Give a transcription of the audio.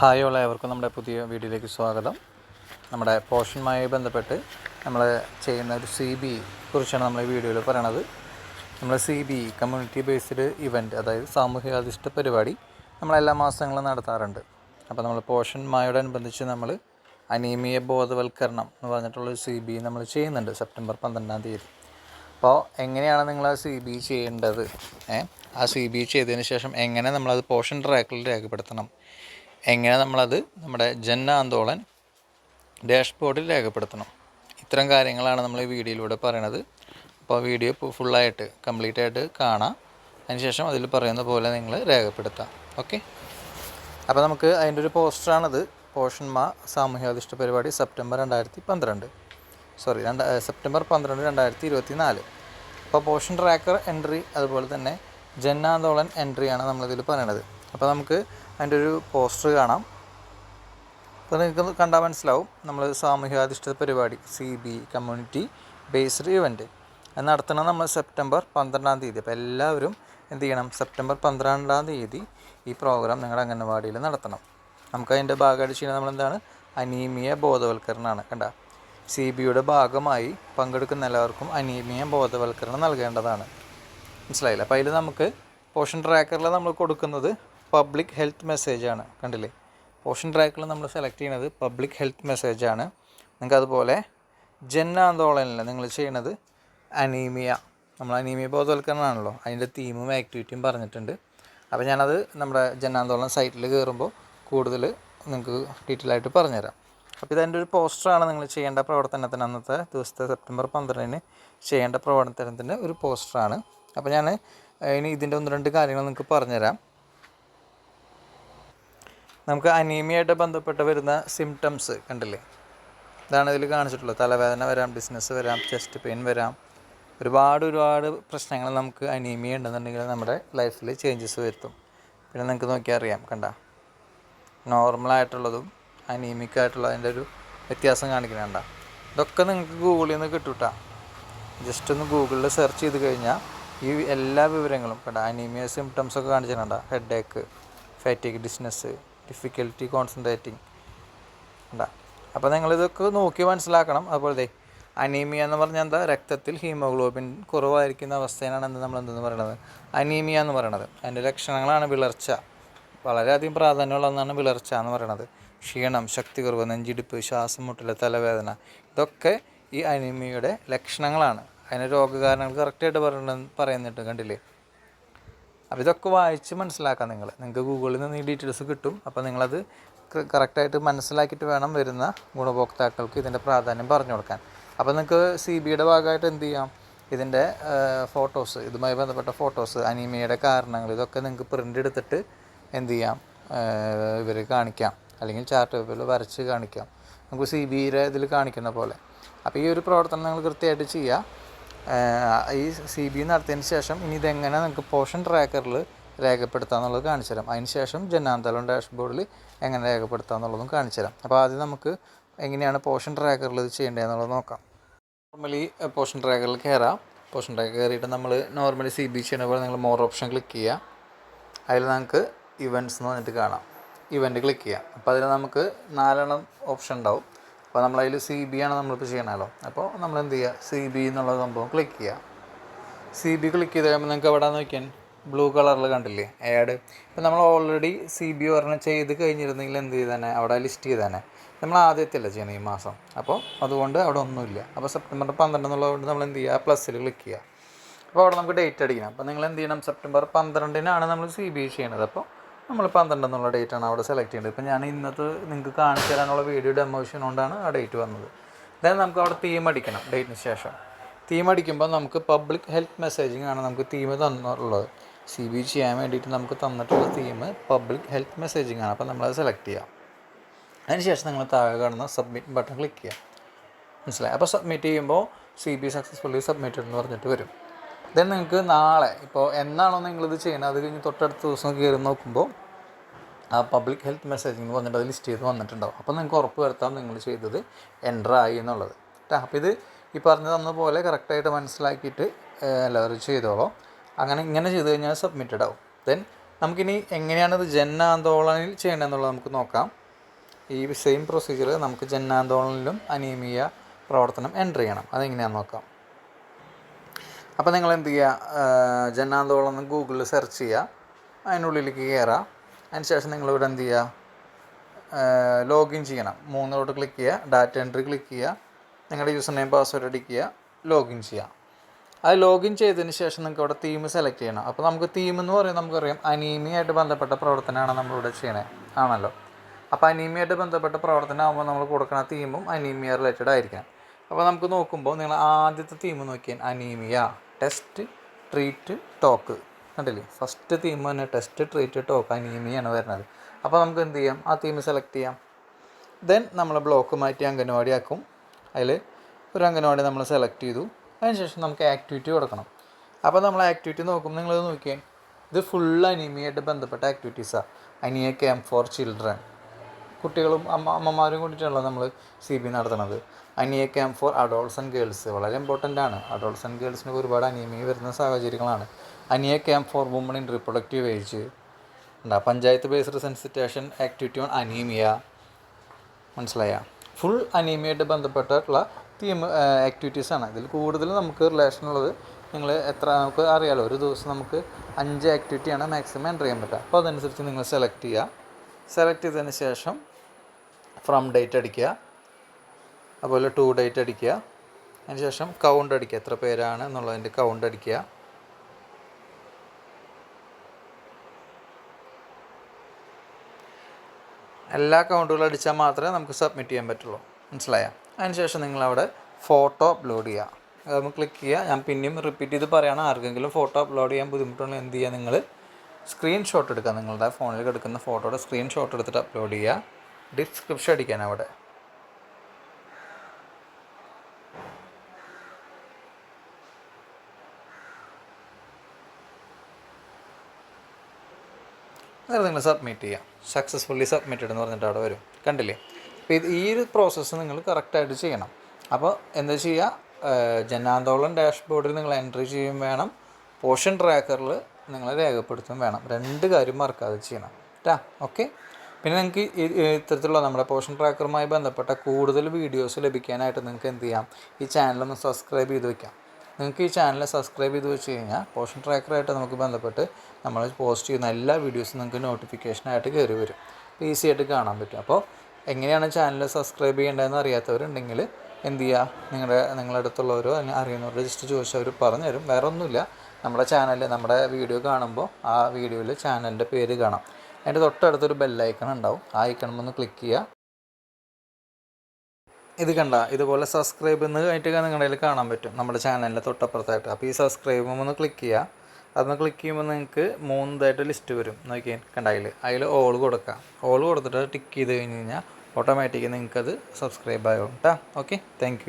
Hi ഉള്ള ഏവർക്കും നമ്മുടെ പുതിയ വീഡിയോയിലേക്ക് സ്വാഗതം. നമ്മുടെ പോഷനുമായി ബന്ധപ്പെട്ട് നമ്മൾ ചെയ്യുന്ന ഒരു സി ബി കുറിച്ചാണ് നമ്മൾ ഈ വീഡിയോയിൽ പറയണത്. നമ്മൾ C B community based event അതായത് സാമൂഹികാധിഷ്ഠ പരിപാടി നമ്മൾ എല്ലാ മാസങ്ങളും നടത്താറുണ്ട്. അപ്പോൾ നമ്മൾ പോഷന്മായോടനുബന്ധിച്ച് നമ്മൾ അനീമിയ ബോധവൽക്കരണം എന്ന് പറഞ്ഞിട്ടുള്ള സി ബി നമ്മൾ ചെയ്യുന്നുണ്ട് സെപ്റ്റംബർ പന്ത്രണ്ടാം തീയതി. അപ്പോൾ എങ്ങനെയാണ് നിങ്ങൾ ആ സി ബി ചെയ്യേണ്ടത്? ആ സി ബി ചെയ്തതിന് ശേഷം എങ്ങനെ നമ്മളത് പോഷൻ ട്രാക്കിൽ രേഖപ്പെടുത്തണം? എങ്ങനെ നമ്മളത് നമ്മുടെ ജന്നാന്തോളൻ ഡാഷ്ബോർഡിൽ രേഖപ്പെടുത്തണം. ഇത്തരം കാര്യങ്ങളാണ് നമ്മൾ ഈ വീഡിയോയിലൂടെ പറയണത്. അപ്പോൾ വീഡിയോ ഫുള്ളായിട്ട് കംപ്ലീറ്റ് ആയിട്ട് കാണാം. അതിനുശേഷം അതിൽ പറയുന്ന പോലെ നിങ്ങൾ രേഖപ്പെടുത്താം. ഓക്കെ? അപ്പോൾ നമുക്ക് അതിന്റെ ഒരു പോസ്റ്ററാണത്. പോഷന്മാ സാമൂഹ്യാധിഷ്ഠ പരിപാടി സെപ്റ്റംബർ രണ്ടായിരത്തി പന്ത്രണ്ട്. സോറി രണ്ട് സെപ്റ്റംബർ പന്ത്രണ്ട് രണ്ടായിരത്തി ഇരുപത്തി നാല് അപ്പോൾ പോഷൻ ട്രാക്കർ എൻട്രി അതുപോലെ തന്നെ ജന്നാന്തോളൻ എൻട്രിയാണ് നമ്മളിതിൽ പറയണത്. അപ്പോൾ നമുക്ക് അതിന്റെ ഒരു പോസ്റ്റർ കാണാം. അപ്പോൾ നിങ്ങൾക്ക് കണ്ടാൽ മനസ്സിലാവും. നമ്മൾ സാമൂഹ്യാധിഷ്ഠിത പരിപാടി C B community based event. അത് നടത്തണം നമ്മൾ സെപ്റ്റംബർ പന്ത്രണ്ടാം തീയതി. അപ്പോൾ എല്ലാവരും എന്ത് ചെയ്യണം? സെപ്റ്റംബർ പന്ത്രണ്ടാം തീയതി ഈ പ്രോഗ്രാം നിങ്ങളുടെ അംഗനവാടിയിൽ നടത്തണം. നമുക്ക് അതിന്റെ ഭാഗമായിട്ട് ചെയ്യുന്നത് നമ്മളെന്താണ് അനീമിയ ബോധവൽക്കരണമാണ്. കണ്ട? സി ബിയുടെ ഭാഗമായി പങ്കെടുക്കുന്ന എല്ലാവർക്കും അനീമിയ ബോധവൽക്കരണം നൽകേണ്ടതാണ്. മനസ്സിലായില്ല? അപ്പോൾ അതിൽ നമുക്ക് പോഷൻ ട്രാക്കറിൽ നമ്മൾ കൊടുക്കുന്നത് പബ്ലിക് ഹെൽത്ത് മെസ്സേജാണ് കണ്ടില്ലേ? പോഷൻ ട്രാക്കിൽ നമ്മൾ സെലക്ട് ചെയ്യുന്നത് പബ്ലിക് ഹെൽത്ത് മെസ്സേജാണ് നിങ്ങൾക്ക് അതുപോലെ ജൻ ആന്തോളനിൽ നിങ്ങൾ ചെയ്യുന്നത് അനീമിയ നമ്മൾ അനീമിയ ബോധവൽക്കരണമാണല്ലോ അതിന്റെ തീമും ആക്ടിവിറ്റിയും പറഞ്ഞിട്ടുണ്ട്. അപ്പോൾ ഞാനത് നമ്മുടെ ജനാന്തോളൻ സൈറ്റിൽ കയറുമ്പോൾ കൂടുതൽ നിങ്ങൾക്ക് ഡീറ്റെയിൽ ആയിട്ട് പറഞ്ഞുതരാം. അപ്പോൾ ഇതെന്റെ ഒരു പോസ്റ്ററാണ് നിങ്ങൾ ചെയ്യേണ്ട പ്രവർത്തനത്തിന് അന്നത്തെ ദിവസത്തെ സെപ്റ്റംബർ പന്ത്രണ്ടിന് ചെയ്യേണ്ട പ്രവർത്തനത്തിന്റെ ഒരു പോസ്റ്ററാണ് അപ്പോൾ ഞാൻ ഇനി ഇതിന്റെ ഒന്ന് രണ്ട് കാര്യങ്ങൾ നിങ്ങൾക്ക് പറഞ്ഞുതരാം. നമുക്ക് അനീമിയായിട്ട് ബന്ധപ്പെട്ട് വരുന്ന സിംറ്റംസ് കണ്ടില്ലേ? ഇതാണ് ഇതിൽ കാണിച്ചിട്ടുള്ളത്. തലവേദന വരാം ബിസിനസ് വരാം ചെസ്റ്റ് പെയിൻ വരാം. ഒരുപാട് ഒരുപാട് പ്രശ്നങ്ങൾ നമുക്ക് അനീമിയ ഉണ്ടെന്നുണ്ടെങ്കിൽ നമ്മുടെ ലൈഫിൽ ചേഞ്ചസ് വരുത്തും. പിന്നെ നിങ്ങൾക്ക് നോക്കിയാൽ അറിയാം കണ്ട? നോർമലായിട്ടുള്ളതും അനീമിക് അതിന്റെ ഒരു വ്യത്യാസം കാണിക്കുന്നുണ്ട ഇതൊക്കെ നിങ്ങൾക്ക് ഗൂഗിളിൽ നിന്ന് കിട്ടൂട്ടാ. ജസ്റ്റ് ഒന്ന് ഗൂഗിളിൽ സെർച്ച് ചെയ്ത് കഴിഞ്ഞാൽ ഈ എല്ലാ വിവരങ്ങളും കണ്ട? അനീമിയ സിംറ്റംസ് ഒക്കെ കാണിച്ചിട്ടുണ്ട? Headache fatigue dizziness difficulty concentrating ഉണ്ടാ അപ്പോൾ നിങ്ങളിതൊക്കെ നോക്കി മനസ്സിലാക്കണം. അതുപോലെ ദേ അനീമിയ എന്ന് പറഞ്ഞാൽ എന്താ? രക്തത്തിൽ ഹീമോഗ്ലോബിൻ കുറവായിരിക്കുന്ന അവസ്ഥയാണ് എന്ത് നമ്മൾ എന്തെന്ന് പറയുന്നത് അനീമിയ എന്ന് പറയുന്നത് അതിന്റെ ലക്ഷണങ്ങളാണ് വിളർച്ച. വളരെയധികം പ്രാധാന്യമുള്ള ഒന്നാണ് വിളർച്ച എന്ന് പറയുന്നത് ക്ഷീണം ശക്തി കുറവ് നെഞ്ചിടിപ്പ് ശ്വാസം മുട്ടൽ തലവേദന ഇതൊക്കെ ഈ അനീമിയയുടെ ലക്ഷണങ്ങളാണ്. അതിന് രോഗകാരണങ്ങൾ കറക്റ്റായിട്ട് പറയണ പറയുന്നുണ്ട് കണ്ടില്ലേ? അപ്പോൾ ഇതൊക്കെ വായിച്ച് മനസ്സിലാക്കാം നിങ്ങൾ. നിങ്ങൾക്ക് ഗൂഗിളിൽ നിന്ന് ഈ ഡീറ്റെയിൽസ് കിട്ടും. അപ്പോൾ നിങ്ങളത് കറക്റ്റായിട്ട് മനസ്സിലാക്കിയിട്ട് വേണം വരുന്ന ഗുണഭോക്താക്കൾക്ക് ഇതിന്റെ പ്രാധാന്യം പറഞ്ഞു കൊടുക്കാൻ. അപ്പോൾ നിങ്ങൾക്ക് സി ബിയുടെ ഭാഗമായിട്ട് എന്ത് ചെയ്യാം? ഇതിന്റെ ഫോട്ടോസ് ഇതുമായി ബന്ധപ്പെട്ട ഫോട്ടോസ് അനീമിയയുടെ കാരണങ്ങൾ ഇതൊക്കെ നിങ്ങൾക്ക് പ്രിന്റ് എടുത്തിട്ട് എന്ത് ചെയ്യാം? ഇവർ കാണിക്കാം. അല്ലെങ്കിൽ ചാർട്ട് പേപ്പറിൽ വരച്ച് കാണിക്കാം. നമുക്ക് സി ബിയുടെ ഇതിൽ കാണിക്കുന്ന പോലെ. അപ്പോൾ ഈ ഒരു പ്രവർത്തനം നിങ്ങൾ കൃത്യമായിട്ട് ചെയ്യുക. ഈ സി ബി നടത്തിയതിന് ശേഷം ഇനി ഇതെങ്ങനെ നിങ്ങൾക്ക് പോഷൻ ട്രാക്കറിൽ രേഖപ്പെടുത്താമെന്നുള്ളത് കാണിച്ചു തരാം. അതിന് ശേഷം ജനാന്തലം ഡാഷ്ബോർഡിൽ എങ്ങനെ രേഖപ്പെടുത്താമെന്നുള്ളതും കാണിച്ചു തരാം. അപ്പോൾ ആദ്യം നമുക്ക് എങ്ങനെയാണ് പോഷൻ ട്രാക്കറിൽ ഇത് ചെയ്യേണ്ടതെന്നുള്ളത് നോക്കാം. നോർമലി പോഷൻ ട്രാക്കറിൽ കയറാം പോഷൻ ട്രാക്കർ കയറിയിട്ട് നമ്മൾ നോർമലി സി ബി ചെയ്യുന്ന പോലെ നിങ്ങൾ മോർ ഓപ്ഷൻ ക്ലിക്ക് ചെയ്യുക അതിൽ നമുക്ക് ഇവന്റ്സ് എന്ന് പറഞ്ഞിട്ട് കാണാം. ഇവന്റ് ക്ലിക്ക് ചെയ്യാം. അപ്പോൾ അതിൽ നമുക്ക് നാലെണ്ണം ഓപ്ഷൻ ഉണ്ടാവും. അപ്പോൾ നമ്മളതിൽ സി ബി ആണ് നമ്മളിപ്പോൾ ചെയ്യണമല്ലോ അപ്പോൾ നമ്മൾ എന്ത് ചെയ്യുക? സി ബി എന്നുള്ള സംഭവം ക്ലിക്ക് ചെയ്യുക. സി ബി ക്ലിക്ക് ചെയ്ത് കഴിയുമ്പോൾ നിങ്ങൾക്ക് എവിടെ നോക്കിയാൽ ബ്ലൂ കളറിൽ കണ്ടില്ലേ? ആഡ് ഇപ്പം നമ്മൾ ഓൾറെഡി സി ബി പറഞ്ഞ് ചെയ്ത് കഴിഞ്ഞിരുന്നെങ്കിൽ എന്ത് ചെയ്തേനെ? അവിടെ ലിസ്റ്റ് ചെയ്തേനെ. നമ്മൾ ആദ്യത്തെ ചെയ്യണം ഈ മാസം? അപ്പോൾ അതുകൊണ്ട് അവിടെ ഒന്നുമില്ല. അപ്പോൾ സെപ്റ്റംബർ പന്ത്രണ്ട് എന്നുള്ളതുകൊണ്ട് നമ്മൾ എന്ത് ചെയ്യുക? പ്ലസ്സിൽ ക്ലിക്ക് ചെയ്യുക. അപ്പോൾ അവിടെ നമുക്ക് ഡേറ്റ് അടിക്കണം. അപ്പോൾ നിങ്ങൾ എന്ത് ചെയ്യണം? സെപ്റ്റംബർ പന്ത്രണ്ടിനാണ് നമ്മൾ സി ബി ചെയ്യണത്. അപ്പോൾ നമ്മൾ പന്ത്രണ്ട് എന്നുള്ള ഡേറ്റ് ആണ് അവിടെ സെലക്ട് ചെയ്യേണ്ടത്. ഇപ്പം ഞാൻ ഇന്നത്തെ നിങ്ങൾക്ക് കാണിച്ചു തരാനുള്ള വീഡിയോ ഡെമോഷൻ കൊണ്ടാണ് ആ ഡേറ്റ് വന്നത്. ദെൻ നമുക്ക് അവിടെ തീം അടിക്കണം ഡേറ്റിന് ശേഷം. തീം അടിക്കുമ്പോൾ നമുക്ക് പബ്ലിക് ഹെൽത്ത് മെസ്സേജിങ് ആണ് നമുക്ക് തീം തന്നുള്ളത്. സി ബി ചെയ്യാൻ വേണ്ടിയിട്ട് നമുക്ക് തന്നിട്ടുള്ള തീം പബ്ലിക് ഹെൽത്ത് മെസ്സേജിങ് ആണ്. അപ്പോൾ നമ്മളത് സെലക്ട് ചെയ്യാം. അതിനുശേഷം നിങ്ങൾ താഴെ കാണുന്ന സബ്മിറ്റ് ബട്ടൺ ക്ലിക്ക് ചെയ്യാം. മനസ്സിലായി? അപ്പോൾ സബ്മിറ്റ് ചെയ്യുമ്പോൾ സി ബി സക്സസ്ഫുള്ളി സബ്മിറ്റഡ് എന്ന് പറഞ്ഞിട്ട് വരും. ദെൻ നിങ്ങൾക്ക് നാളെ ഇപ്പോൾ എന്നാണോ നിങ്ങളിത് ചെയ്യുന്നത്? അത് കഴിഞ്ഞ് തൊട്ടടുത്ത ദിവസം കയറി നോക്കുമ്പോൾ ആ പബ്ലിക് ഹെൽത്ത് മെസ്സേജിങ് എന്ന് പറഞ്ഞിട്ട് അത് ലിസ്റ്റ് ചെയ്ത് വന്നിട്ടുണ്ടാവും. അപ്പോൾ നിങ്ങൾക്ക് ഉറപ്പ് വരുത്താം നിങ്ങൾ ചെയ്തത് എന്റർ ആയി എന്നുള്ളത്. അപ്പോൾ ഇത് ഈ പറഞ്ഞു തന്ന പോലെ കറക്റ്റായിട്ട് മനസ്സിലാക്കിയിട്ട് എല്ലാവരും ചെയ്തോളൂ. അങ്ങനെ ഇങ്ങനെ ചെയ്ത് കഴിഞ്ഞാൽ സബ്മിറ്റഡ് ആവും. ദെൻ നമുക്കിനി എങ്ങനെയാണ് ഇത് ജന്നാന്തോളനിൽ ചെയ്യേണ്ടതെന്നുള്ളത് നമുക്ക് നോക്കാം. ഈ സെയിം പ്രൊസീജിയർ നമുക്ക് ജനാന്തോളനിലും അനീമിയ പ്രവർത്തനം എന്റർ ചെയ്യണം. അതെങ്ങനെയാണെന്ന് നോക്കാം. അപ്പോൾ നിങ്ങൾ എന്ത് ചെയ്യുക ജന്നാന്തോളം എന്ന് ഗൂഗിളിൽ സെർച്ച് ചെയ്യുക അതിനുള്ളിലേക്ക് കയറുക അതിന് ശേഷം നിങ്ങളിവിടെ എന്ത് ചെയ്യുക ലോഗിൻ ചെയ്യണം. മൂന്നിലോട്ട് ക്ലിക്ക് ചെയ്യുക ഡാറ്റ എൻട്രി ക്ലിക്ക് ചെയ്യുക നിങ്ങളുടെ യൂസർ നെയിം പാസ്വേഡ് അടിക്കുക ലോഗിൻ ചെയ്യുക അത് ലോഗിൻ ചെയ്തതിന് ശേഷം നിങ്ങൾക്ക് അവിടെ തീം സെലക്ട് ചെയ്യണം. അപ്പോൾ നമുക്ക് തീം എന്ന് പറയുന്നത് നമുക്കറിയാം അനീമിയായിട്ട് ബന്ധപ്പെട്ട പ്രവർത്തനമാണ് നമ്മളിവിടെ ചെയ്യണേ. ആണല്ലോ. അപ്പോൾ അനീമിയായിട്ട് ബന്ധപ്പെട്ട പ്രവർത്തനം ആകുമ്പോൾ നമ്മൾ കൊടുക്കുന്ന തീമും അനീമിയ റിലേറ്റഡ് ആയിരിക്കണം. അപ്പോൾ നമുക്ക് നോക്കുമ്പോൾ നിങ്ങൾ ആദ്യത്തെ തീം നോക്കിയാൽ അനീമിയ. ടെസ്റ്റ് ട്രീറ്റ് ടോക്ക് കണ്ടില്ലേ? ഫസ്റ്റ് തീം തന്നെ ടെസ്റ്റ് ട്രീറ്റ് ടോക്ക് അനീമിയാണ് വരുന്നത്. അപ്പോൾ നമുക്ക് എന്ത് ചെയ്യാം? ആ തീം സെലക്ട് ചെയ്യാം. ദെൻ നമ്മൾ ബ്ലോക്ക് മാറ്റി അംഗനവാടി ആക്കും. അതിൽ ഒരു അംഗനവാടി നമ്മൾ സെലക്ട് ചെയ്തു. അതിനുശേഷം നമുക്ക് ആക്ടിവിറ്റി കൊടുക്കണം. അപ്പോൾ നമ്മൾ ആക്ടിവിറ്റി നോക്കും. നിങ്ങളത് നോക്കിയേ. ഇത് ഫുൾ അനീമിയായിട്ട് ബന്ധപ്പെട്ട ആക്ടിവിറ്റീസാണ് അനിയ ക്യാമ്പ് ഫോർ ചിൽഡ്രൻ കുട്ടികളും അമ്മ അമ്മമാരും കൂടിയിട്ടാണല്ലോ നമ്മൾ സി ബി നടത്തുന്നത്. Anaemia camp for adols and girls വളരെ ഇമ്പോർട്ടന്റ് ആണ്. അഡോൾസ് ആൻഡ് ഗേൾസിന് ഒരുപാട് അനീമിയ വരുന്ന സാഹചര്യങ്ങളാണ്. Anaemia camp for woman in reproductive age ഉണ്ടാ panchayat based sensitisation activity on anaemia മനസ്സിലായ? ഫുൾ അനീമിയായിട്ട് ബന്ധപ്പെട്ടിട്ടുള്ള തീം ആക്ടിവിറ്റീസാണ് ഇതിൽ കൂടുതൽ നമുക്ക് റിലേഷൻ ഉള്ളത് നിങ്ങൾ എത്ര നമുക്ക് അറിയാലോ. ഒരു ദിവസം നമുക്ക് അഞ്ച് ആക്ടിവിറ്റിയാണ് മാക്സിമം എന്റർ ചെയ്യാൻ പറ്റുക. അപ്പോൾ അതനുസരിച്ച് നിങ്ങൾ സെലക്ട് ചെയ്യുക. സെലക്ട് ചെയ്തതിന് ശേഷം ഫ്രം ഡേറ്റ് അടിക്കുക. അതുപോലെ ടു ഡേറ്റ് അടിക്കുക. അതിന് ശേഷം കൗണ്ട് അടിക്കുക. എത്ര പേരാണ് എന്നുള്ളതിന്റെ കൗണ്ട് അടിക്കുക. എല്ലാ കൗണ്ടുകളും അടിച്ചാൽ മാത്രമേ നമുക്ക് സബ്മിറ്റ് ചെയ്യാൻ പറ്റുള്ളൂ. മനസ്സിലായ? അതിനുശേഷം നിങ്ങളവിടെ ഫോട്ടോ അപ്ലോഡ് ചെയ്യുക. അത് നമുക്ക് ക്ലിക്ക് ചെയ്യുക. ഞാൻ പിന്നെയും റിപ്പീറ്റ് ചെയ്ത് പറയുകയാണ്. ആർക്കെങ്കിലും ഫോട്ടോ അപ്ലോഡ് ചെയ്യാൻ ബുദ്ധിമുട്ടുണ്ടെങ്കിൽ എന്ത് ചെയ്യുക നിങ്ങൾ സ്ക്രീൻഷോട്ട് എടുക്കുക. നിങ്ങളുടെ ഫോണിൽ എടുക്കുന്ന ഫോട്ടോയുടെ സ്ക്രീൻഷോട്ട് എടുത്തിട്ട് അപ്ലോഡ് ചെയ്യുക. ഡിസ്ക്രിപ്ഷൻ അടിക്കാൻ അവിടെ. അന്നേരം നിങ്ങൾ സബ്മിറ്റ് ചെയ്യാം. സക്സസ്ഫുള്ളി സബ്മിറ്റഡ് എന്ന് പറഞ്ഞിട്ട് അവിടെ വരും. കണ്ടില്ലേ? അപ്പോൾ ഇത് ഈ ഒരു പ്രോസസ്സ് നിങ്ങൾ കറക്റ്റായിട്ട് ചെയ്യണം. അപ്പോൾ എന്താ ചെയ്യുക ജനാന്തോളം ഡാഷ്ബോർഡിൽ നിങ്ങൾ എൻട്രി ചെയ്യും വേണം. പോഷൻ ട്രാക്കറിൽ നിങ്ങൾ രേഖപ്പെടുത്തും വേണം. രണ്ട് കാര്യം മറക്കാതെ ചെയ്യണം. ഓക്കെ പിന്നെ നിങ്ങൾക്ക് ഇത്തരത്തിലുള്ള നമ്മുടെ പോഷൻ ട്രാക്കറുമായി ബന്ധപ്പെട്ട കൂടുതൽ വീഡിയോസ് ലഭിക്കാനായിട്ട് നിങ്ങൾക്ക് എന്ത് ചെയ്യാം? ഈ ചാനലൊന്ന് സബ്സ്ക്രൈബ് ചെയ്ത് വെക്കാം. നിങ്ങൾക്ക് ഈ ചാനൽ സബ്സ്ക്രൈബ് ചെയ്ത് വെച്ച് കഴിഞ്ഞാൽ പോഷൻ ട്രാക്കറായിട്ട് നമുക്ക് ബന്ധപ്പെട്ട് നമ്മൾ പോസ്റ്റ് ചെയ്യുന്ന എല്ലാ വീഡിയോസും നിങ്ങൾക്ക് നോട്ടിഫിക്കേഷനായിട്ട് കയറി വരും. ഈസി ആയിട്ട് കാണാൻ പറ്റും. അപ്പോൾ എങ്ങനെയാണ് ചാനൽ സബ്സ്ക്രൈബ് ചെയ്യേണ്ടതെന്ന് അറിയാത്തവരുണ്ടെങ്കിൽ എന്ത് ചെയ്യുക? നിങ്ങളുടെ നിങ്ങളുടെ അടുത്തുള്ളവരോ അല്ലെങ്കിൽ അറിയുന്നവരോ ജസ്റ്റ് ചോദിച്ചാൽ അവർ പറഞ്ഞു തരും. വേറെ ഒന്നുമില്ല. നമ്മുടെ ചാനൽ നമ്മുടെ വീഡിയോ കാണുമ്പോൾ ആ വീഡിയോയിൽ ചാനലിന്റെ പേര് കാണാം. അതിന്റെ തൊട്ടടുത്തൊരു ബെല്ലൈക്കൺ ഉണ്ടാവും. ആ ഐക്കൺ ഒന്ന് ക്ലിക്ക് ചെയ്യുക. ഇത് കണ്ട ഇതുപോലെ സബ്സ്ക്രൈബ് എന്ന് കഴിഞ്ഞിട്ട് നിങ്ങളുടെ കയ്യിൽ കാണാൻ പറ്റും. നമ്മുടെ ചാനലിന്റെ തൊട്ടപ്പുറത്തായിട്ട്. അപ്പോൾ ഈ സബ്സ്ക്രൈബ് ഒന്ന് ക്ലിക്ക് ചെയ്യുക. അതൊന്ന് ക്ലിക്ക് ചെയ്യുമ്പോൾ നിങ്ങൾക്ക് മൂന്നതായിട്ട് ലിസ്റ്റ് വരും. നോക്കിയാൽ കണ്ട അതിൽ അതിൽ ഓൾ കൊടുക്കുക ഓൾ കൊടുത്തിട്ട് ടിക്ക് ചെയ്ത് കഴിഞ്ഞ് കഴിഞ്ഞാൽ ഓട്ടോമാറ്റിക്കലി നിങ്ങൾക്കത് സബ്സ്ക്രൈബ് ആയോ കേട്ടോ ഓക്കെ താങ്ക്